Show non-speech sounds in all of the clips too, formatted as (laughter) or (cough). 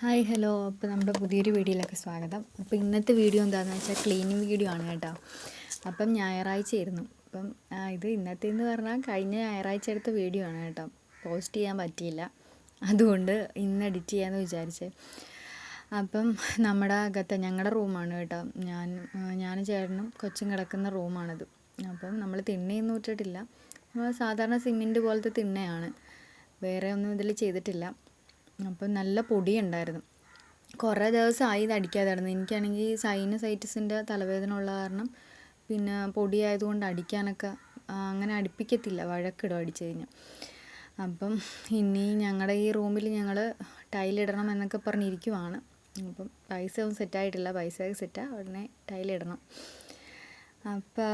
Hi hello. അപ്പോൾ നമ്മുടെ പുതിയൊരു വീഡിയോയിലേക്ക് സ്വാഗതം. അപ്പോൾ ഇന്നത്തെ വീഡിയോ എന്താണെന്ന് വെച്ചാൽ ക്ലീനിങ് വീഡിയോ ആണ് കേട്ടോ. അപ്പം ഞായറാഴ്ച ആയിരുന്നു അപ്പം ഇത് ഇന്നത്തെ എന്ന് പറഞ്ഞാൽ കഴിഞ്ഞ ഞായറാഴ്ച എടുത്ത വീഡിയോ ആണ് കേട്ടോ. പോസ്റ്റ് ചെയ്യാൻ പറ്റിയില്ല. അതുകൊണ്ട് ഇന്ന് എഡിറ്റ് ചെയ്യാമെന്ന് വിചാരിച്ചേ. അപ്പം നമ്മുടെ അകത്ത് ഞങ്ങളുടെ റൂമാണ് കേട്ടോ. ഞാൻ ഞാൻ ഞാനും ചേട്ടനും കൊച്ചും കിടക്കുന്ന റൂമാണിത് അപ്പം നമ്മൾ തിണ്ണയൊന്നും ഇട്ടിട്ടില്ല. നമ്മൾ സാധാരണ സിമെന്റ് പോലത്തെ തിണ്ണയാണ്. വേറെ ഒന്നും ഇതിൽ ചെയ്തിട്ടില്ല. അപ്പം നല്ല പൊടിയുണ്ടായിരുന്നു. കുറേ ദിവസമായി ഇത് അടിക്കാതായിരുന്നു. എനിക്കാണെങ്കിൽ സൈനസൈറ്റിസിന്റെ തലവേദന ഉള്ള കാരണം പിന്നെ പൊടിയായതുകൊണ്ട് അടിക്കാനൊക്കെ അങ്ങനെ അടുപ്പിക്കത്തില്ല. വഴക്കിടും അടിച്ചു കഴിഞ്ഞാൽ. അപ്പം ഇനി ഞങ്ങളുടെ ഈ റൂമിൽ ഞങ്ങൾ ടൈലിടണം എന്നൊക്കെ പറഞ്ഞിരിക്കുവാണ്. അപ്പം പൈസ ഒന്നും സെറ്റായിട്ടില്ല പൈസ സെറ്റാ ഉടനെ ടൈലിടണം അപ്പോൾ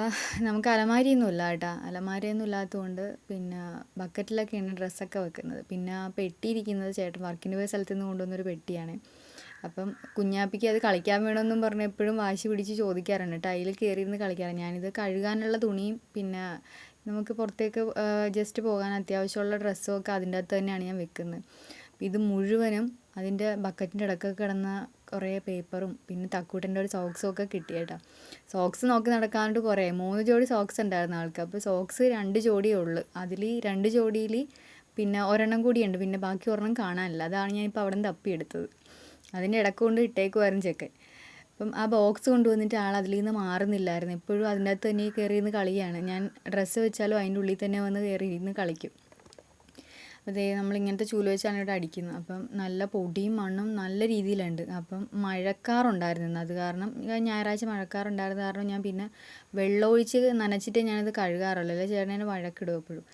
നമുക്ക് അലമാരിയൊന്നും ഇല്ല കേട്ടോ. അലമാരിയൊന്നും ഇല്ലാത്തതുകൊണ്ട് പിന്നെ ബക്കറ്റിലൊക്കെയാണ് ഡ്രസ്സൊക്കെ വെക്കുന്നത്. പിന്നെ ആ പെട്ടി ഇരിക്കുന്നത് ചേട്ടൻ വർക്കിന് പോയ സ്ഥലത്ത് നിന്ന് കൊണ്ടുവന്നൊരു പെട്ടിയാണ്. അപ്പം കുഞ്ഞാപ്പിക്ക് അത് കളിക്കാൻ വേണമെന്നും പറഞ്ഞ് എപ്പോഴും വാശി പിടിച്ച് ചോദിക്കാറുണ്ട്. ടൈലിൽ കയറിയിരുന്ന് കളിക്കാറുണ്ട് ഞാനിത് കഴുകാനുള്ള തുണിയും പിന്നെ നമുക്ക് പുറത്തേക്ക് ജസ്റ്റ് പോകാൻ അത്യാവശ്യമുള്ള ഡ്രസ്സും ഒക്കെ അതിന്റെ അകത്ത് തന്നെയാണ് ഞാൻ വെക്കുന്നത്. ഇത് മുഴുവനും അതിന്റെ ബക്കറ്റിന്റെ ഇടക്കൊക്കെ കിടന്ന കുറേ പേപ്പറും പിന്നെ തക്കൂട്ടന്റെ ഒരു സോക്സും ഒക്കെ കിട്ടി കേട്ടോ. സോക്സ് നോക്കി നടക്കാണ്ട് കുറേ മൂന്ന് ജോഡി സോക്സ് ഉണ്ടായിരുന്നു ആൾക്ക്. അപ്പോൾ സോക്സ് രണ്ട് ജോഡിയേ ഉള്ളൂ. അതിൽ രണ്ട് ജോഡിയിൽ പിന്നെ ഒരെണ്ണം കൂടിയുണ്ട്. പിന്നെ ബാക്കി ഒരെണ്ണം കാണാനില്ല. അതാണ് ഞാൻ ഇപ്പോൾ അവിടെ നിന്ന് തപ്പിയെടുത്തത്. അതിന്റെ ഇടയ്ക്ക് കൊണ്ട് ഇട്ടേക്കുമായിരുന്നു ചെക്കൻ. അപ്പം ആ ബോക്സ് കൊണ്ടുവന്നിട്ട് ആൾ അതിൽ നിന്ന് മാറുന്നില്ലായിരുന്നു. എപ്പോഴും അതിന്റെ അകത്ത് തന്നെ കയറി ഇരുന്ന് കളിയാണ്. ഞാൻ ഡ്രസ്സ് വെച്ചാലും അതിന്റെ ഉള്ളിൽ തന്നെ വന്ന് കയറി ഇരുന്ന് കളിക്കും. അപ്പോൾ ദേ നമ്മൾ ഇങ്ങനത്തെ ചൂൽ വെച്ചാണ് ഇവിടെ അടിക്കുന്നത്. അപ്പം നല്ല പൊടിയും മണ്ണും നല്ല രീതിയിലുണ്ട്. അപ്പം മഴക്കാറുണ്ടായിരുന്നു അത് കാരണം ഞായറാഴ്ച മഴക്കാറുണ്ടായിരുന്നു കാരണം ഞാൻ പിന്നെ വെള്ളമൊഴിച്ച് നനച്ചിട്ടേ ഞാനത് കഴുകാറുള്ളൂ. അല്ലെങ്കിൽ ചേട്ടനെ വഴക്കിടും എപ്പോഴും.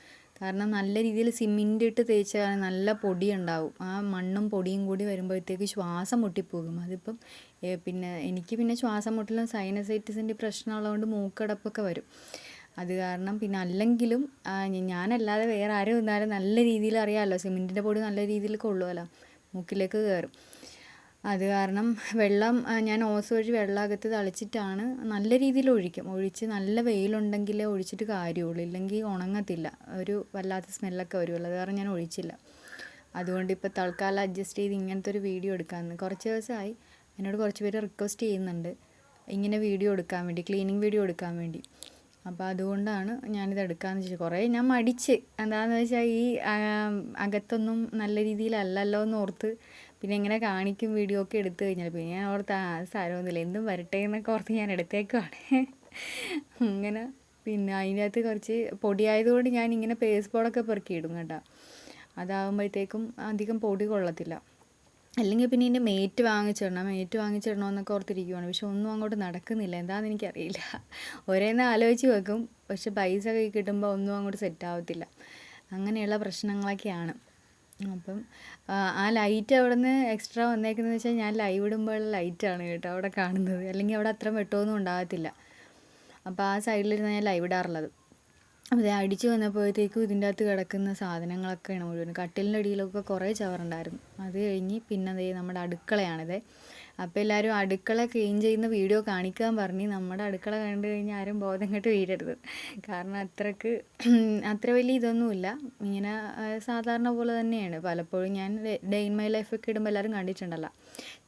കാരണം നല്ല രീതിയിൽ സിമെന്റ് ഇട്ട് തേച്ചാൽ നല്ല പൊടി ഉണ്ടാവും ആ മണ്ണും പൊടിയും കൂടി വരുമ്പോഴത്തേക്ക് ശ്വാസം മുട്ടിപ്പോകും. അതിപ്പം പിന്നെ എനിക്ക് പിന്നെ ശ്വാസം മുട്ടലും സൈനസൈറ്റിസിന്റെ പ്രശ്നമുള്ളതുകൊണ്ട് മൂക്കടപ്പൊക്കെ വരും. കാരണം പിന്നെ അല്ലെങ്കിലും ഞാനല്ലാതെ വേറെ ആരും വന്നാലും നല്ല രീതിയിൽ അറിയാമല്ലോ. സിമെന്റിന്റെ പൊടി നല്ല രീതിയിൽ കൊള്ളുമല്ലോ. മൂക്കിലേക്ക് കയറും. അത് കാരണം വെള്ളം ഞാൻ ഓസ് വഴി വെള്ളം അകത്ത് തളിച്ചിട്ടാണ് നല്ല രീതിയിൽ ഒഴിക്കും. ഒഴിച്ച് നല്ല വെയിലുണ്ടെങ്കിലേ ഒഴിച്ചിട്ട് കാര്യമുള്ളൂ. ഇല്ലെങ്കിൽ ഉണങ്ങത്തില്ല. ഒരു വല്ലാത്ത സ്മെല്ലൊക്കെ വരുമല്ലോ. അത് കാരണം ഞാൻ ഒഴിച്ചില്ല. അതുകൊണ്ട് ഇപ്പോൾ തൽക്കാലം അഡ്ജസ്റ്റ് ചെയ്ത് ഇങ്ങനത്തെ ഒരു വീഡിയോ എടുക്കാമെന്ന് കുറച്ച് ദിവസമായി. എന്നോട് കുറച്ച് പേര് റിക്വസ്റ്റ് ചെയ്യുന്നുണ്ട്. ഇങ്ങനെ വീഡിയോ എടുക്കാൻ വേണ്ടി ക്ലീനിങ് വീഡിയോ എടുക്കാൻ വേണ്ടി. അപ്പോൾ അതുകൊണ്ടാണ് ഞാനിത് എടുക്കാമെന്ന് വെച്ചാൽ കുറേ ഞാൻ മടിച്ച്. എന്താണെന്ന് വെച്ചാൽ ഈ അകത്തൊന്നും നല്ല രീതിയിലല്ലല്ലോ എന്ന് ഓർത്ത് പിന്നെ ഇങ്ങനെ കാണിക്കും വീഡിയോ ഒക്കെ എടുത്തു കഴിഞ്ഞാൽ പിന്നെ ഞാൻ ഓർത്ത് ആ സാരമൊന്നുമില്ല. എന്തും വരട്ടെ എന്നൊക്കെ ഓർത്ത് ഞാൻ എടുത്തേക്കുവാണ്. അങ്ങനെ പിന്നെ അതിന്റെ അകത്ത് കുറച്ച് പൊടിയായതുകൊണ്ട് ഞാൻ ഇങ്ങനെ പേസ്റ്റ് ബോർഡൊക്കെ പെറുക്കിയിടും കേട്ടോ. അതാകുമ്പോഴത്തേക്കും അധികം പൊടി കൊള്ളത്തില്ല. അല്ലെങ്കിൽ പിന്നെ ഇതിന്റെ മേറ്റ് വാങ്ങിച്ചിടണം മേറ്റ് വാങ്ങിച്ചിടണമെന്നൊക്കെ ഓർത്തിരിക്കുവാണ്. പക്ഷെ ഒന്നും അങ്ങോട്ട് നടക്കുന്നില്ല. എന്താണെന്ന് എനിക്കറിയില്ല. ഒരേന്ന് ആലോചിച്ച് വെക്കും. പക്ഷെ പൈസ കൈ കിട്ടുമ്പോൾ ഒന്നും അങ്ങോട്ട് സെറ്റാവത്തില്ല അങ്ങനെയുള്ള പ്രശ്നങ്ങളൊക്കെയാണ്. അപ്പം ആ, ലൈറ്റ് അവിടെ നിന്ന് എക്സ്ട്രാ വന്നേക്കുന്നത് വെച്ചാൽ ഞാൻ ലൈവ് ഇടുമ്പോഴുള്ള ലൈറ്റാണ് കേട്ടോ അവിടെ കാണുന്നത്. അല്ലെങ്കിൽ അവിടെ അത്ര വെട്ടമൊന്നും ഉണ്ടാകത്തില്ല. അപ്പോൾ ആ സൈഡിലിരുന്ന് ഞാൻ ലൈവ് ഇടാറുള്ളത്. അപ്പോൾ ഇത് അടിച്ച് വന്നപ്പോഴത്തേക്കും ഇതിന്റെ അകത്ത് കിടക്കുന്ന സാധനങ്ങളൊക്കെയാണ് മുഴുവൻ കട്ടിലിന്റെ അടിയിലൊക്കെ കുറേ ചവറുണ്ടായിരുന്നു. അത് കഴിഞ്ഞ് പിന്നെ അതേ നമ്മുടെ അടുക്കളയാണിത്. അപ്പോൾ എല്ലാവരും അടുക്കള ക്ലീൻ ചെയ്യുന്ന വീഡിയോ കാണിക്കാൻ പറഞ്ഞ് നമ്മുടെ അടുക്കള കണ്ടു കഴിഞ്ഞാൽ ആരും ബോധം കെട്ട് വീഴരുത്. കാരണം അത്രയ്ക്ക് (clears throat) അത്ര വലിയ ഇതൊന്നുമില്ല. ഇങ്ങനെ സാധാരണ പോലെ തന്നെയാണ്. പലപ്പോഴും ഞാൻ ഡേ ഇൻ മൈ ലൈഫൊക്കെ ഇടുമ്പോൾ എല്ലാവരും കണ്ടിട്ടുണ്ടല്ലോ.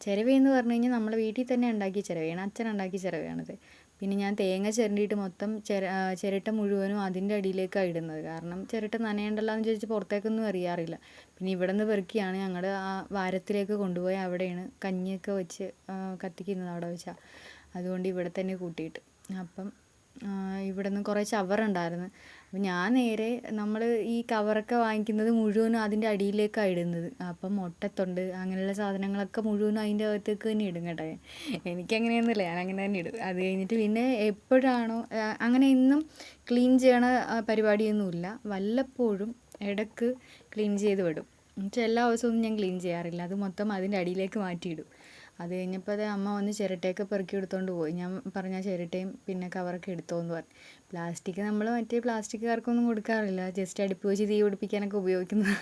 ചിരവയെന്ന് പറഞ്ഞു കഴിഞ്ഞാൽ നമ്മളെ വീട്ടിൽ തന്നെ ഉണ്ടാക്കിയ ചിരവയാണ്. അച്ഛൻ ഉണ്ടാക്കിയ ചിരവയാണിത്. പിന്നെ ഞാൻ തേങ്ങ ചിരണ്ടിയിട്ട് മൊത്തം ചിര ചിരട്ട മുഴുവനും അതിന്റെ അടിയിലേക്കാണ് ഇടുന്നത്. കാരണം ചിരട്ട നനയണ്ടല്ലോ എന്ന് ചോദിച്ച് പുറത്തേക്കൊന്നും അറിയാറില്ല പിന്നെ ഇവിടെ നിന്ന് പെറുക്കിയാണ് ഞങ്ങൾ ആ വാരത്തിലേക്ക് കൊണ്ടുപോയി അവിടെയാണ് കഞ്ഞിയൊക്കെ വെച്ച് കത്തിക്കുന്നത് അവിടെ വെച്ചാൽ അതുകൊണ്ട് ഇവിടെ തന്നെ കൂട്ടിയിട്ട്. അപ്പം ഇവിടെ നിന്ന് കുറേ ചവറുണ്ടായിരുന്നു. അപ്പം ഞാൻ നേരെ നമ്മൾ ഈ കവറൊക്കെ വാങ്ങിക്കുന്നത് മുഴുവനും അതിന്റെ അടിയിലേക്കാണ് ഇടുന്നത്. അപ്പം മുട്ടത്തൊണ്ട് അങ്ങനെയുള്ള സാധനങ്ങളൊക്കെ മുഴുവനും അതിന്റെ അകത്തേക്ക് തന്നെ ഇടും കേട്ടോ. എനിക്കങ്ങനെയൊന്നുമില്ല. ഞാൻ അങ്ങനെ തന്നെ ഇടും. അത് കഴിഞ്ഞിട്ട് പിന്നെ എപ്പോഴാണോ അങ്ങനെ ഇന്നും ക്ലീൻ ചെയ്യണ പരിപാടിയൊന്നുമില്ല. വല്ലപ്പോഴും ഇടയ്ക്ക് ക്ലീൻ ചെയ്ത് വിടും. എന്നുവെച്ചാൽ എല്ലാ ദിവസവും ഞാൻ ക്ലീൻ ചെയ്യാറില്ല. അത് മൊത്തം അതിന്റെ അടിയിലേക്ക് മാറ്റിയിടും. അത് കഴിഞ്ഞപ്പോൾ അത് അമ്മ വന്ന് ചിരട്ടയൊക്കെ പെറുക്കി എടുത്തോണ്ട് പോയി. ഞാൻ പറഞ്ഞ ചിരട്ടയും പിന്നെ കവറൊക്കെ എടുത്തോന്ന് പറഞ്ഞു. പ്ലാസ്റ്റിക് നമ്മൾ മറ്റേ പ്ലാസ്റ്റിക്കുകാർക്കൊന്നും കൊടുക്കാറില്ല. ജസ്റ്റ് അടുപ്പ് വെച്ച് തീ പിടിപ്പിക്കാനൊക്കെ ഉപയോഗിക്കുന്നത്.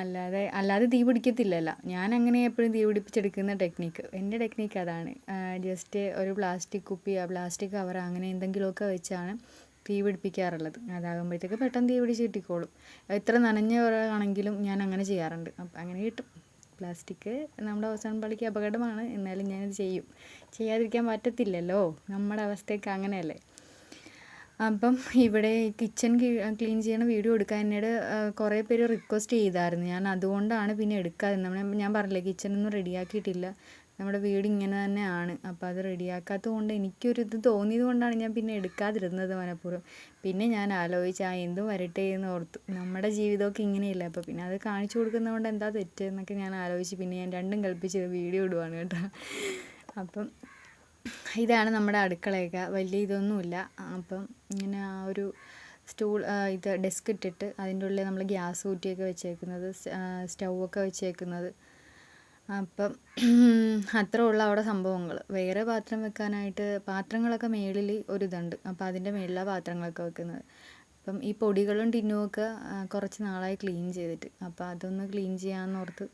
അല്ലാതെ അല്ലാതെ തീ പിടിക്കത്തില്ലല്ലോ. ഞാൻ അങ്ങനെ എപ്പോഴും തീ പിടിപ്പിച്ചെടുക്കുന്ന ടെക്നിക്ക് എന്റെ ടെക്നിക്ക് അതാണ്. ജസ്റ്റ് ഒരു പ്ലാസ്റ്റിക് കുപ്പി പ്ലാസ്റ്റിക് കവർ അങ്ങനെ എന്തെങ്കിലുമൊക്കെ വെച്ചാണ് തീ പിടിപ്പിക്കാറുള്ളത്. അതാകുമ്പോഴത്തേക്ക് പെട്ടെന്ന് തീ പിടിച്ച് കിട്ടിക്കോളും. എത്ര നനഞ്ഞ ആണെങ്കിലും ഞാൻ അങ്ങനെ ചെയ്യാറുണ്ട്. അപ്പം അങ്ങനെ കിട്ടും. പ്ലാസ്റ്റിക് നമ്മുടെ ഓസോൺ പാളിക്ക് അപകടമാണ്. എന്നാലും ഞാനത് ചെയ്യും. ചെയ്യാതിരിക്കാൻ പറ്റത്തില്ലല്ലോ. നമ്മുടെ അവസ്ഥയൊക്കെ അങ്ങനെയല്ലേ. അപ്പം ഇവിടെ കിച്ചൺ ക്ലീൻ ചെയ്യണ വീഡിയോ എടുക്കാൻ എന്നോട് കുറേ പേര് റിക്വസ്റ്റ് ചെയ്തായിരുന്നു. ഞാൻ അതുകൊണ്ടാണ് പിന്നെ എടുക്കാതെ നമ്മൾ ഞാൻ പറഞ്ഞില്ലേ കിച്ചണൊന്നും റെഡിയാക്കിയിട്ടില്ല. നമ്മുടെ വീട് ഇങ്ങനെ തന്നെയാണ്. അപ്പോൾ അത് റെഡിയാക്കാത്തത് കൊണ്ട് എനിക്കൊരു ഇത് തോന്നിയത് കൊണ്ടാണ് ഞാൻ പിന്നെ എടുക്കാതിരുന്നത് മനഃപൂർവം. പിന്നെ ഞാൻ ആലോചിച്ച് ആ എന്തും വരട്ടെ എന്ന് ഓർത്തു. നമ്മുടെ ജീവിതമൊക്കെ ഇങ്ങനെയല്ല? അപ്പോൾ പിന്നെ അത് കാണിച്ചു കൊടുക്കുന്നത് കൊണ്ട് എന്താ തെറ്റ് എന്നൊക്കെ ഞാൻ ആലോചിച്ച് പിന്നെ ഞാൻ രണ്ടും കൽപ്പിച്ച് വീഡിയോ ഇടുവാണ് കേട്ടോ. അപ്പം ഇതാണ് നമ്മുടെ അടുക്കളയൊക്കെ. വലിയ ഇതൊന്നുമില്ല. അപ്പം ഇങ്ങനെ ആ ഒരു സ്റ്റൂൾ ഇത് ഡെസ്ക് ഇട്ടിട്ട് അതിന്റെ ഉള്ളിൽ നമ്മൾ ഗ്യാസ് കൂട്ടിയൊക്കെ വെച്ചേക്കുന്നത് സ്റ്റൗ ഒക്കെ വെച്ചേക്കുന്നത്. അപ്പം അത്രേ ഉള്ളൂ അവിടെ സംഭവങ്ങൾ വേറെ പാത്രം വെക്കാനായിട്ട് പാത്രങ്ങളൊക്കെ മേളിൽ ഒരിതുണ്ട്. അപ്പോൾ അതിന്റെ മേളിലാണ് പാത്രങ്ങളൊക്കെ വെക്കുന്നത്. അപ്പം ഈ പൊടികളും ടിന്നുമൊക്കെ കുറച്ച് നാളായി ക്ലീൻ ചെയ്തിട്ട്. അപ്പം അതൊന്ന് ക്ലീൻ ചെയ്യാമെന്ന് ഓർത്ത്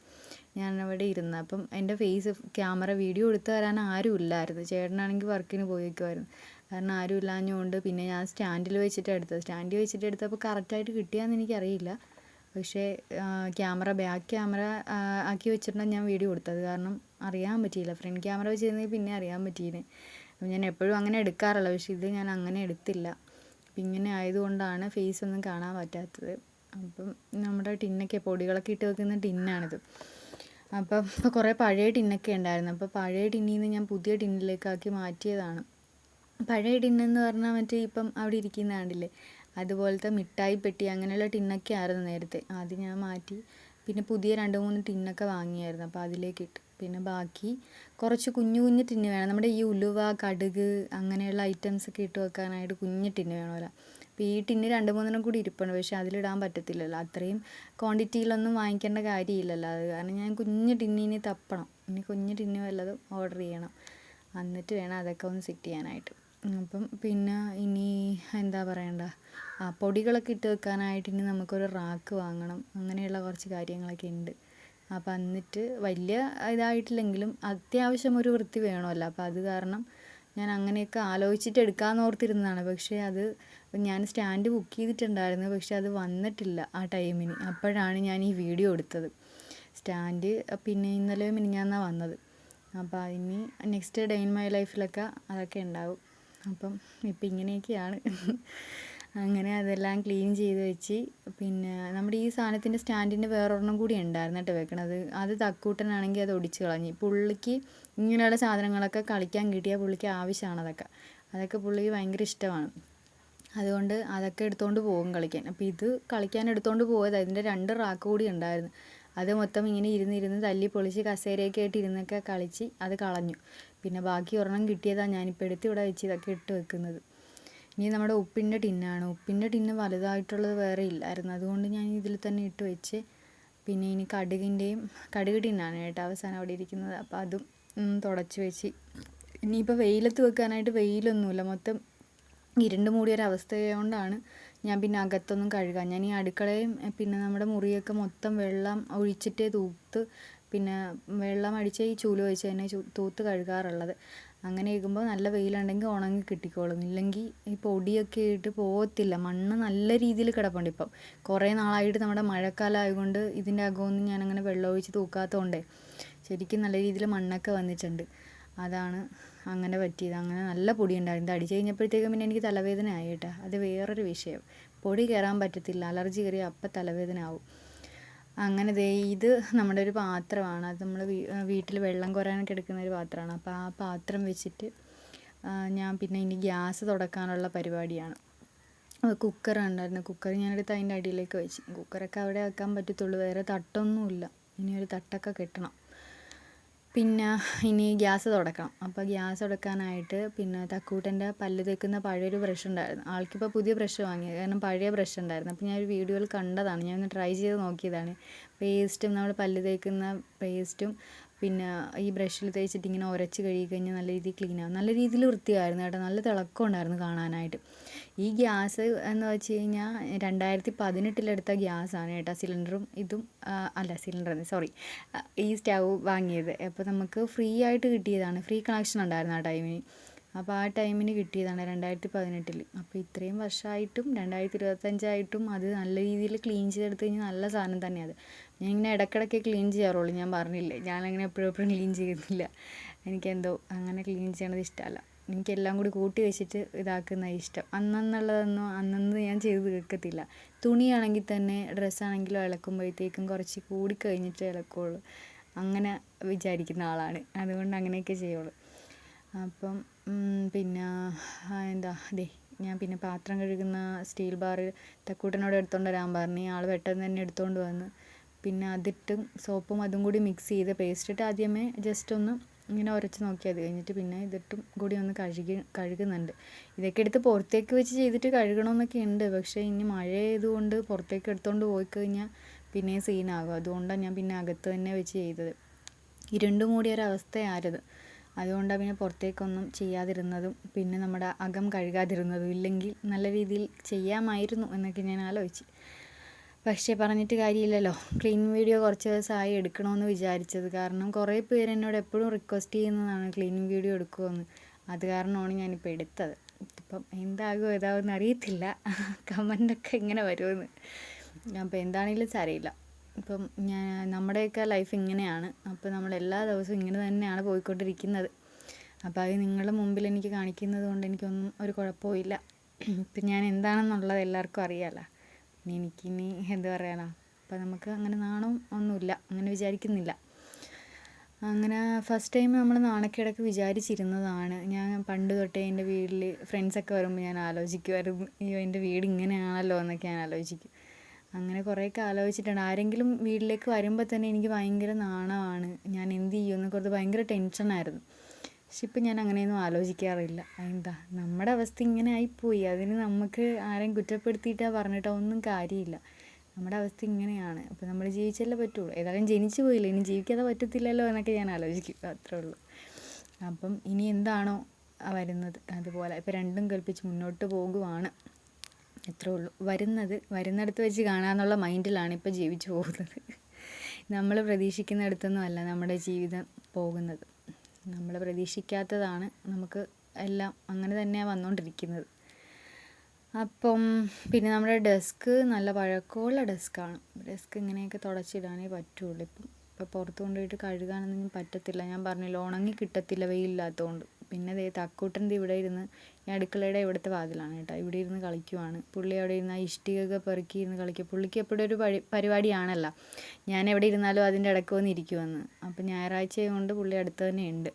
ഞാൻ അവിടെ ഇരുന്ന്. അപ്പം എന്റെ ഫേസ് ക്യാമറ വീഡിയോ എടുത്തു തരാൻ ആരും ഇല്ലായിരുന്നു. ചേട്ടനാണെങ്കിൽ വർക്കിന് പോയേക്കുമായിരുന്നു കാരണം ആരും ഇല്ലാഞ്ഞുകൊണ്ട് പിന്നെ ഞാൻ സ്റ്റാൻഡിൽ വെച്ചിട്ട് എടുത്തത്. സ്റ്റാൻഡിൽ വെച്ചിട്ട് എടുത്തപ്പോൾ കറക്റ്റായിട്ട് കിട്ടിയാന്ന് എനിക്കറിയില്ല. പക്ഷേ ക്യാമറ ബാക്ക് ക്യാമറ ആക്കി വെച്ചിട്ടാണ് ഞാൻ വീഡിയോ എടുത്തത് കാരണം അറിയാൻ പറ്റിയില്ല. ഫ്രണ്ട് ക്യാമറ വെച്ചിരുന്നെങ്കിൽ പിന്നെ അറിയാൻ പറ്റിയേനെ ഞാൻ എപ്പോഴും അങ്ങനെ എടുക്കാറില്ല. പക്ഷേ ഇത് ഞാൻ അങ്ങനെ എടുത്തില്ല. അപ്പം ഇങ്ങനെ ആയതുകൊണ്ടാണ് ഫേസ് ഒന്നും കാണാൻ പറ്റാത്തത്. അപ്പം നമ്മുടെ ടിന്നൊക്കെ പൊടികളൊക്കെ ഇട്ട് വെക്കുന്ന ടിന്നാണിത് അപ്പം ഇപ്പോൾ കുറേ പഴയ ടിന്നൊക്കെ ഉണ്ടായിരുന്നു. അപ്പോൾ പഴയ ടിന്നിൽ നിന്ന് ഞാൻ പുതിയ ടിന്നിലേക്കാക്കി മാറ്റിയതാണ്. പഴയ ടിന്നെന്ന് പറഞ്ഞാൽ മറ്റേ ഇപ്പം അവിടെ ഇരിക്കുന്ന കണ്ടില്ലേ? അതുപോലത്തെ മിഠായി പെട്ടി അങ്ങനെയുള്ള ടിന്നൊക്കെ ആയിരുന്നു നേരത്തെ. അത് ഞാൻ മാറ്റി. പിന്നെ പുതിയ രണ്ട് മൂന്ന് ടിന്നൊക്കെ വാങ്ങിയായിരുന്നു. അപ്പോൾ അതിലേക്ക് പിന്നെ ബാക്കി കുറച്ച് കുഞ്ഞു കുഞ്ഞു ടിന്ന് വേണം. നമ്മുടെ ഈ ഉലുവ കടുക് അങ്ങനെയുള്ള ഐറ്റംസ് ഒക്കെ ഇട്ട് വെക്കാനായിട്ട് കുഞ്ഞു ടിന്ന് വേണമല്ലോ. അപ്പോൾ ഈ ടിന്ന് രണ്ട് മൂന്നെണ്ണം കൂടി ഇരിപ്പുണ്ട്. പക്ഷേ അതിലിടാൻ പറ്റത്തില്ലല്ലോ. അത്രയും ക്വാണ്ടിറ്റിയിലൊന്നും വാങ്ങിക്കേണ്ട കാര്യമില്ലല്ലോ. അത് കാരണം ഞാൻ കുഞ്ഞു ടിന്നിന് തപ്പണം. ഇനി കുഞ്ഞു ടിന്ന് വല്ലതും ഓർഡർ ചെയ്യണം. എന്നിട്ട് വേണം അതൊക്കെ ഒന്ന് സെറ്റ് ചെയ്യാനായിട്ട്. അപ്പം പിന്നെ ഇനി എന്താ പറയണ്ട? ആ പൊടികളൊക്കെ ഇട്ട് വെക്കാനായിട്ട് ഇനി നമുക്കൊരു റാക്ക് വാങ്ങണം. അങ്ങനെയുള്ള കുറച്ച് കാര്യങ്ങളൊക്കെ ഉണ്ട് അപ്പം എന്നിട്ട് വലിയ ഇതായിട്ടില്ലെങ്കിലും അത്യാവശ്യം ഒരു വൃത്തി വേണമല്ലോ അപ്പം അത് കാരണം ഞാൻ അങ്ങനെയൊക്കെ ആലോചിച്ചിട്ട് എടുക്കാമെന്ന് ഓർത്തിരുന്നതാണ്. പക്ഷേ അത് ഞാൻ സ്റ്റാൻഡ് ബുക്ക് ചെയ്തിട്ടുണ്ടായിരുന്നു. പക്ഷേ അത് വന്നിട്ടില്ല ആ ടൈമിന്. അപ്പോഴാണ് ഞാൻ ഈ വീഡിയോ എടുത്തത്. സ്റ്റാൻഡ് പിന്നെ ഇന്നലെ മിനിഞ്ഞാന്നാണ് വന്നത്. അപ്പോൾ ഇനി നെക്സ്റ്റ് ഡേ ഇൻ മൈ ലൈഫിലൊക്കെ അതൊക്കെ ഉണ്ടാവും അപ്പം ഇപ്പം ഇങ്ങനെയൊക്കെയാണ്. അങ്ങനെ അതെല്ലാം ക്ലീൻ ചെയ്ത് വെച്ച്. പിന്നെ നമ്മുടെ ഈ സാധനത്തിന്റെ സ്റ്റാൻഡിന്റെ വേറൊരെണ്ണം കൂടി ഉണ്ടായിരുന്നു കേട്ടോ വെക്കണത്. അത് തക്കൂട്ടനാണെങ്കിൽ അത് ഒടിച്ച് കളഞ്ഞ്. പുള്ളിക്ക് ഇങ്ങനെയുള്ള സാധനങ്ങളൊക്കെ കളിക്കാൻ കിട്ടിയാൽ പുള്ളിക്ക് ആവശ്യമാണ് അതൊക്കെ. അതൊക്കെ പുള്ളിക്ക് ഭയങ്കര ഇഷ്ടമാണ്. അതുകൊണ്ട് അതൊക്കെ എടുത്തുകൊണ്ട് പോകും കളിക്കാൻ. അപ്പോൾ ഇത് കളിക്കാൻ എടുത്തുകൊണ്ട് പോയത്. അതിന്റെ രണ്ട് റാക്ക് കൂടി ഉണ്ടായിരുന്നു. അത് മൊത്തം ഇങ്ങനെ ഇരുന്ന് ഇരുന്ന് തല്ലി പൊളിച്ച് കസേരയൊക്കെ ആയിട്ട് ഇരുന്നൊക്കെ കളിച്ച് അത് കളഞ്ഞു. പിന്നെ ബാക്കി ഒരെണ്ണം കിട്ടിയതാണ് ഞാനിപ്പോൾ എടുത്ത് ഇവിടെ വെച്ച് ഇതൊക്കെ ഇട്ട് വെക്കുന്നത്. ഇനി നമ്മുടെ ഉപ്പിന്റെ ടിന്നാണ്. ഉപ്പിന്റെ ടിന്ന് വലുതായിട്ടുള്ളത് വേറെ ഇല്ലായിരുന്നു. അതുകൊണ്ട് ഞാൻ ഇതിൽ തന്നെ ഇട്ട് വെച്ച് പിന്നെ ഇനി കടുകിന്റെയും കടുക് ടിന്നാണ് കേട്ടോ അവസാനം അവിടെ ഇരിക്കുന്നത്. അപ്പോൾ അതും തുടച്ച് വെച്ച് ഇനിയിപ്പോൾ വെയിലത്ത് വെക്കാനായിട്ട് വെയിലൊന്നുമില്ല. മൊത്തം ഇരുണ്ട് മൂടിയൊരവസ്ഥയായതുകൊണ്ടാണ് ഞാൻ പിന്നെ അകത്തൊന്നും കഴുകാൻ ഞാൻ ഈ അടുക്കളയും പിന്നെ നമ്മുടെ മുറിയൊക്കെ മൊത്തം വെള്ളം ഒഴിച്ചിട്ടേ തൂത്ത് പിന്നെ വെള്ളം അടിച്ച ഈ ചൂൽ വെച്ച് തന്നെ തൂത്ത് കഴുകാറുള്ളത്. അങ്ങനെ ഇരിക്കുമ്പോൾ നല്ല വെയിലുണ്ടെങ്കിൽ ഉണങ്ങി കിട്ടിക്കോളും. ഇല്ലെങ്കിൽ ഈ പൊടിയൊക്കെ ഇട്ട് പോകത്തില്ല മണ്ണ് നല്ല രീതിയിൽ കിടപ്പുണ്ട് ഇപ്പം. കുറേ നാളായിട്ട് നമ്മുടെ മഴക്കാലം ആയതുകൊണ്ട് ഇതിന്റെ അകമൊന്നും ഞാനങ്ങനെ വെള്ളം ഒഴിച്ച് തൂക്കാത്തതുകൊണ്ടേ ശരിക്കും നല്ല രീതിയിൽ മണ്ണൊക്കെ വന്നിട്ടുണ്ട്. അതാണ് അങ്ങനെ പറ്റിയത്. അങ്ങനെ നല്ല പൊടി ഉണ്ടായിരുന്നു അടിച്ച് കഴിഞ്ഞപ്പോഴത്തേക്കും പിന്നെ എനിക്ക് തലവേദന ആയി കേട്ടോ. അത് വേറൊരു വിഷയം. പൊടി കയറാൻ പറ്റത്തില്ല. അലർജി കയറി അപ്പം തലവേദന ആവും. അങ്ങനെ ദേ ഇത് നമ്മുടെ ഒരു പാത്രമാണ്. അത് നമ്മൾ വീട്ടിൽ വെള്ളം കോരാനൊക്കെ എടുക്കുന്ന ഒരു പാത്രമാണ്. അപ്പോൾ ആ പാത്രം വെച്ചിട്ട് ഞാൻ പിന്നെ ഇനി ഗ്യാസ് തുടക്കാനുള്ള പരിപാടിയാണ്. കുക്കർ ഉണ്ടായിരുന്നു കുക്കർ ഞാനെടുത്ത് അതിന്റെ അടിയിലേക്ക് വെച്ച്. കുക്കറൊക്കെ അവിടെ വെക്കാൻ പറ്റത്തുള്ളൂ. വേറെ തട്ടൊന്നുമില്ല. ഇനി ഒരു തട്ടൊക്കെ കെട്ടണം. പിന്നെ ഇനി ഗ്യാസ് തുടക്കണം അപ്പോൾ ഗ്യാസ് തുടക്കാനായിട്ട് പിന്നെ തക്കൂട്ടന്റെ പല്ല് തേക്കുന്ന പഴയൊരു ബ്രഷ് ഉണ്ടായിരുന്നു. ആൾക്കിപ്പോൾ പുതിയ ബ്രഷ് വാങ്ങിയത് കാരണം പഴയ ബ്രഷ് ഉണ്ടായിരുന്നു. അപ്പോൾ ഞാൻ ഒരു വീഡിയോയിൽ കണ്ടതാണ്. ഞാൻ ഒന്ന് ട്രൈ ചെയ്ത് നോക്കിയതാണ്. പേസ്റ്റും നമ്മൾ പല്ല് തേക്കുന്ന പേസ്റ്റും പിന്നെ ഈ ബ്രഷിൽ തേച്ചിട്ട് ഇങ്ങനെ ഉരച്ച് കഴുകി കഴിഞ്ഞാൽ നല്ല രീതിയിൽ ക്ലീൻ ആവും. നല്ല രീതിയിൽ വൃത്തിയായിരുന്നു കേട്ടോ. നല്ല തിളക്കം ഉണ്ടായിരുന്നു കാണാനായിട്ട്. ഈ ഗ്യാസ് എന്ന് വെച്ച് കഴിഞ്ഞാൽ രണ്ടായിരത്തി പതിനെട്ടിലെടുത്ത ഗ്യാസാണ് കേട്ടോ. സിലിണ്ടറും ഇതും അല്ല സിലിണ്ടർ സോറി ഈ സ്റ്റൗ വാങ്ങിയത്. അപ്പോൾ നമുക്ക് ഫ്രീ ആയിട്ട് കിട്ടിയതാണ്. ഫ്രീ കണക്ഷൻ ഉണ്ടായിരുന്നു ആ ടൈമിന് അപ്പോൾ ആ ടൈമിന് കിട്ടിയതാണ് രണ്ടായിരത്തി പതിനെട്ടിൽ അപ്പോൾ ഇത്രയും വർഷമായിട്ടും രണ്ടായിരത്തി ഇരുപത്തഞ്ചായിട്ടും അത് നല്ല രീതിയിൽ ക്ലീൻ ചെയ്തെടുത്ത് കഴിഞ്ഞാൽ നല്ല സാധനം തന്നെയാണ്. ഞാൻ ഇങ്ങനെ ഇടയ്ക്കിടയ്ക്ക് ക്ലീൻ ചെയ്യാറുള്ളൂ ഞാൻ പറഞ്ഞില്ലേ. ഞാനങ്ങനെ എപ്പോഴും എപ്പോഴും ക്ലീൻ ചെയ്യുന്നില്ല. എനിക്കെന്തോ അങ്ങനെ ക്ലീൻ ചെയ്യണത് ഇഷ്ടമല്ല. എനിക്കെല്ലാം കൂടി കൂട്ടി വെച്ചിട്ട് ഇതാക്കുന്ന ഇഷ്ടം. അന്നന്നുള്ളതൊന്നും അന്നന്ന് ഞാൻ ചെയ്ത് തീർക്കത്തില്ല. തുണിയാണെങ്കിൽ തന്നെ ഡ്രസ്സാണെങ്കിലും ഇളക്കുമ്പോഴത്തേക്കും കുറച്ച് കൂടി കഴിഞ്ഞിട്ട് ഇളക്കുള്ളൂ. അങ്ങനെ വിചാരിക്കുന്ന ആളാണ്. അതുകൊണ്ട് അങ്ങനെയൊക്കെ ചെയ്യുള്ളൂ. അപ്പം പിന്നെ എന്താ ദേ ഞാൻ പിന്നെ പാത്രം കഴുകുന്ന സ്റ്റീൽ ബാർ തെക്കൂട്ടനോട് എടുത്തുകൊണ്ട് വരാൻ പറഞ്ഞു. ആൾ പെട്ടെന്ന് തന്നെ എടുത്തുകൊണ്ട് വന്ന്. പിന്നെ അതിട്ടും സോപ്പും അതും കൂടി മിക്സ് ചെയ്ത് പേസ്റ്റ് ഇട്ട് ആദ്യമേ ജസ്റ്റ് ഒന്ന് ഇങ്ങനെ ഉരച്ച് നോക്കി അത് കഴിഞ്ഞിട്ട് പിന്നെ ഇതിട്ടും കൂടി ഒന്ന് കഴുകി കഴുകുന്നുണ്ട്. ഇതൊക്കെ എടുത്ത് പുറത്തേക്ക് വെച്ച് ചെയ്തിട്ട് കഴുകണമെന്നൊക്കെ ഉണ്ട്. പക്ഷേ ഇനി മഴ ആയതുകൊണ്ട് പുറത്തേക്ക് എടുത്തുകൊണ്ട് പോയി കഴിഞ്ഞാൽ പിന്നെ സീനാകും അതുകൊണ്ടാണ് ഞാൻ പിന്നെ അകത്ത് തന്നെ വെച്ച് ചെയ്തത്. ഇരുണ്ട് മൂടിയ ഒരവസ്ഥയായിരുന്നു അതുകൊണ്ടാണ് പിന്നെ പുറത്തേക്കൊന്നും ചെയ്യാതിരുന്നതും പിന്നെ നമ്മുടെ അകം കഴുകാതിരുന്നതും ഇല്ലെങ്കിൽ നല്ല രീതിയിൽ ചെയ്യാമായിരുന്നു എന്നൊക്കെ ഞാൻ ആലോചിച്ച്. പക്ഷേ പറഞ്ഞിട്ട് കാര്യമില്ലല്ലോ. ക്ലീൻ വീഡിയോ കുറച്ച് ദിവസമായി എടുക്കണമെന്ന് വിചാരിച്ചത്. കാരണം കുറേ പേര് എന്നോട് എപ്പോഴും റിക്വസ്റ്റ് ചെയ്യുന്നതാണ് ക്ലീൻ വീഡിയോ എടുക്കുമെന്ന് അത് കാരണമാണ് ഞാനിപ്പോൾ എടുത്തത്. ഇപ്പം എന്താകുമോ ഏതാവുമെന്ന് അറിയത്തില്ല. കമന്റൊക്കെ ഇങ്ങനെ വരുമെന്ന് അപ്പോൾ എന്താണെങ്കിലും സാരമില്ല. ഇപ്പം ഞാൻ നമ്മുടെയൊക്കെ ലൈഫ് ഇങ്ങനെയാണ്. അപ്പോൾ നമ്മൾ എല്ലാ ദിവസവും ഇങ്ങനെ തന്നെയാണ് പോയിക്കൊണ്ടിരിക്കുന്നത്. അപ്പോൾ അത് നിങ്ങളുടെ മുമ്പിൽ എനിക്ക് കാണിക്കുന്നത് കൊണ്ട് എനിക്കൊന്നും ഒരു കുഴപ്പമില്ല ഇപ്പം ഞാൻ എന്താണെന്നുള്ളത് എല്ലാവർക്കും അറിയാമല്ലോ പിന്നെ എനിക്കിനി എന്താ പറയാനാ? അപ്പം നമുക്ക് അങ്ങനെ നാണം ഒന്നുമില്ല. അങ്ങനെ വിചാരിക്കുന്നില്ല. അങ്ങനെ ഫസ്റ്റ് ടൈം നമ്മൾ നാണക്കേടൊക്കെ വിചാരിച്ചിരുന്നതാണ്. ഞാൻ പണ്ട് തൊട്ടേ എന്റെ വീട്ടിൽ ഫ്രണ്ട്സൊക്കെ വരുമ്പോൾ ഞാൻ ആലോചിക്കുമായിരുന്നു. അയ്യോ എന്റെ വീട് ഇങ്ങനെയാണല്ലോ എന്നൊക്കെ ഞാൻ ആലോചിക്കും. അങ്ങനെ കുറേയൊക്കെ ആലോചിച്ചിട്ടാണ് ആരെങ്കിലും വീട്ടിലേക്ക് വരുമ്പോൾ തന്നെ എനിക്ക് ഭയങ്കര നാണമാണ്. ഞാൻ എന്ത് ചെയ്യും എന്നൊക്കെ ഓർത്ത് ഭയങ്കര ടെൻഷനായിരുന്നു പക്ഷെ ഇപ്പം ഞാൻ അങ്ങനെയൊന്നും ആലോചിക്കാറില്ല. എന്താ നമ്മുടെ അവസ്ഥ ഇങ്ങനെ ആയിപ്പോയി. അതിന് നമുക്ക് ആരെയും കുറ്റപ്പെടുത്തിയിട്ടാ പറഞ്ഞിട്ടോ ഒന്നും കാര്യമില്ല. നമ്മുടെ അവസ്ഥ ഇങ്ങനെയാണ്. അപ്പോൾ നമ്മൾ ജീവിച്ചല്ലേ പറ്റുള്ളൂ. ഏതായാലും ജനിച്ചു പോയില്ല? ഇനി ജീവിക്കാതെ പറ്റത്തില്ലല്ലോ എന്നൊക്കെ ഞാൻ ആലോചിക്കും. അത്രേ ഉള്ളൂ. അപ്പം ഇനി എന്താണോ വരുന്നത്? അതുപോലെ ഇപ്പം രണ്ടും കൽപ്പിച്ച് മുന്നോട്ട് പോകുവാണ്. അത്രേ ഉള്ളൂ. വരുന്നത് വരുന്നിടത്ത് വെച്ച് കാണാമെന്നുള്ള മൈൻഡിലാണ് ഇപ്പോൾ ജീവിച്ചു പോകുന്നത്. നമ്മൾ പ്രതീക്ഷിക്കുന്നിടത്തൊന്നും അല്ല നമ്മുടെ ജീവിതം പോകുന്നത്. നമ്മൾ പ്രതീക്ഷിക്കാത്തതാണ് നമുക്ക് എല്ലാം അങ്ങനെ തന്നെയാണ് വന്നുകൊണ്ടിരിക്കുന്നത് അപ്പം പിന്നെ നമ്മുടെ ഡെസ്ക് നല്ല പഴക്കമുള്ള ഡെസ്ക്കാണ് ഡെസ്ക് ഇങ്ങനെയൊക്കെ തുടച്ചിടാനേ പറ്റുള്ളൂ. ഇപ്പം ഇപ്പോൾ പുറത്ത് കൊണ്ടുപോയിട്ട് കഴുകാനൊന്നും പറ്റത്തില്ല. ഞാൻ പറഞ്ഞില്ല ഉണങ്ങി കിട്ടത്തില്ല വെയിലില്ലാത്തതുകൊണ്ട് പിന്നെ ദേ തക്കൂട്ടന്റെ ഇവിടെ ഇരുന്ന് ഈ അടുക്കളയുടെ ഇവിടുത്തെ വാതിലാണ് കേട്ടോ. ഇവിടെ ഇരുന്ന് കളിക്കുവാണ്. പുള്ളി അവിടെ ഇരുന്ന് ആ ഇഷ്ടികയൊക്കെ പെറുക്കി ഇരുന്ന് കളിക്കുക പുള്ളിക്ക് എപ്പോഴും ഒരു പരി പരിപാടിയാണല്ലോ. ഞാൻ എവിടെ ഇരുന്നാലും അതിന്റെ ഇടയ്ക്ക് വന്ന് ഇരിക്കുമെന്ന് അപ്പം ഞായറാഴ്ച കൊണ്ട് പുള്ളി അടുത്ത് തന്നെ ഉണ്ട്.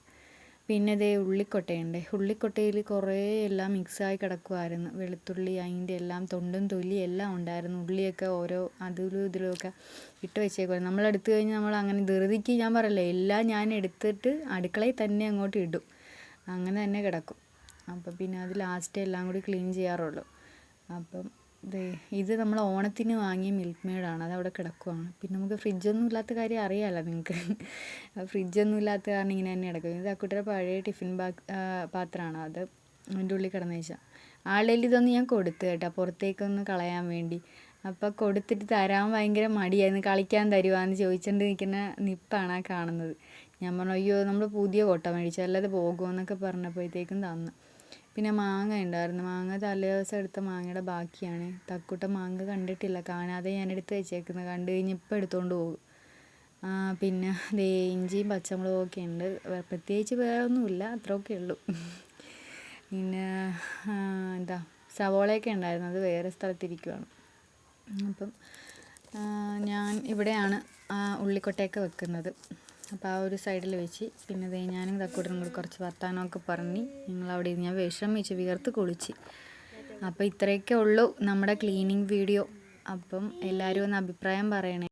പിന്നെ ദേ ഉള്ളിക്കൊട്ടയുണ്ട്. ഉള്ളിക്കൊട്ടയിൽ കുറേ എല്ലാം മിക്സായി കിടക്കുമായിരുന്നു വെളുത്തുള്ളി അതിന്റെ എല്ലാം തൊണ്ടും തൊലി എല്ലാം ഉണ്ടായിരുന്നു. ഉള്ളിയൊക്കെ ഓരോ അതിലും ഇതിലുമൊക്കെ ഇട്ട് വെച്ചേക്കുമായിരുന്നു നമ്മൾ എടുത്തു കഴിഞ്ഞാൽ നമ്മൾ അങ്ങനെ ധൃതിക്ക് ഞാൻ പറയല്ലേ എല്ലാം ഞാൻ എടുത്തിട്ട് അടുക്കളയിൽ തന്നെ അങ്ങോട്ട് ഇടും. അങ്ങനെ തന്നെ കിടക്കും. അപ്പം പിന്നെ അത് ലാസ്റ്റ് എല്ലാം കൂടി ക്ലീൻ ചെയ്യാറുള്ളൂ. അപ്പം ഇത് നമ്മൾ ഓണത്തിന് വാങ്ങിയ മിൽക്ക് മെയ്ഡാണ് അത് അവിടെ കിടക്കുവാണ്. പിന്നെ നമുക്ക് ഫ്രിഡ്ജൊന്നും ഇല്ലാത്ത കാര്യം അറിയാമല്ലോ നിങ്ങൾക്ക് (laughs) ഫ്രിഡ്ജൊന്നും ഇല്ലാത്ത കാരണം ഇങ്ങനെ തന്നെ കിടക്കും. ഇത് അക്കുട്ടിയുടെ പഴയ ടിഫിൻ ബാ പാത്രമാണ്. അത് അതിന്റെ ഉള്ളിൽ കിടന്നു വെച്ചാൽ ആളുകളിൽ ഇതൊന്ന് ഞാൻ കൊടുത്തു കേട്ടോ. പുറത്തേക്കൊന്ന് കളയാൻ വേണ്ടി. അപ്പോൾ കൊടുത്തിട്ട് തരാൻ ഭയങ്കര മടിയായിരുന്നു. കളിക്കാൻ തരുവാന്ന് ചോദിച്ചുകൊണ്ട് നിൽക്കുന്ന നിപ്പാണ് ആ കാണുന്നത്. ഞാൻ പറഞ്ഞു അയ്യോ നമ്മൾ പുതിയ ഓട്ടം മേടിച്ചു. അല്ലാതെ പോകുമെന്നൊക്കെ പറഞ്ഞപ്പോഴത്തേക്കും തന്നു. പിന്നെ മാങ്ങ ഉണ്ടായിരുന്നു. മാങ്ങ തലേ ദിവസം എടുത്ത മാങ്ങയുടെ ബാക്കിയാണ്. തക്കൂട്ട മാങ്ങ കണ്ടിട്ടില്ല. കാണാതെ ഞാൻ എടുത്ത് വെച്ചേക്കുന്നത് കണ്ടു കഴിഞ്ഞപ്പോൾ എടുത്തുകൊണ്ട് പോകും. പിന്നെ ദേ ഇഞ്ചിയും പച്ചമുളകും ഒക്കെ ഉണ്ട്. പ്രത്യേകിച്ച് വേറെ ഒന്നുമില്ല അത്രയൊക്കെ ഉള്ളൂ. പിന്നെ എന്താ സവോളയൊക്കെ ഉണ്ടായിരുന്നു. അത് വേറെ സ്ഥലത്തിരിക്കുവാണ്. അപ്പം ഞാൻ ഇവിടെയാണ് ഉള്ളിക്കൊട്ടയൊക്കെ വെക്കുന്നത്. അപ്പോൾ ആ ഒരു സൈഡിൽ വെച്ച് പിന്നെ ദേ ഞാനും തക്കൂട്ടനും കൂടി കുറച്ച് വർത്തമാനമൊക്കെ പറഞ്ഞ് ഞങ്ങളവിടെ ഇരുന്ന് ഞാൻ വിഷമിച്ച് വിയർത്ത് കുളിച്ച്. അപ്പോൾ ഇത്രയൊക്കെ ഉള്ളൂ നമ്മുടെ ക്ലീനിങ് വീഡിയോ. അപ്പം എല്ലാവരും ഒന്ന് അഭിപ്രായം പറയണേ.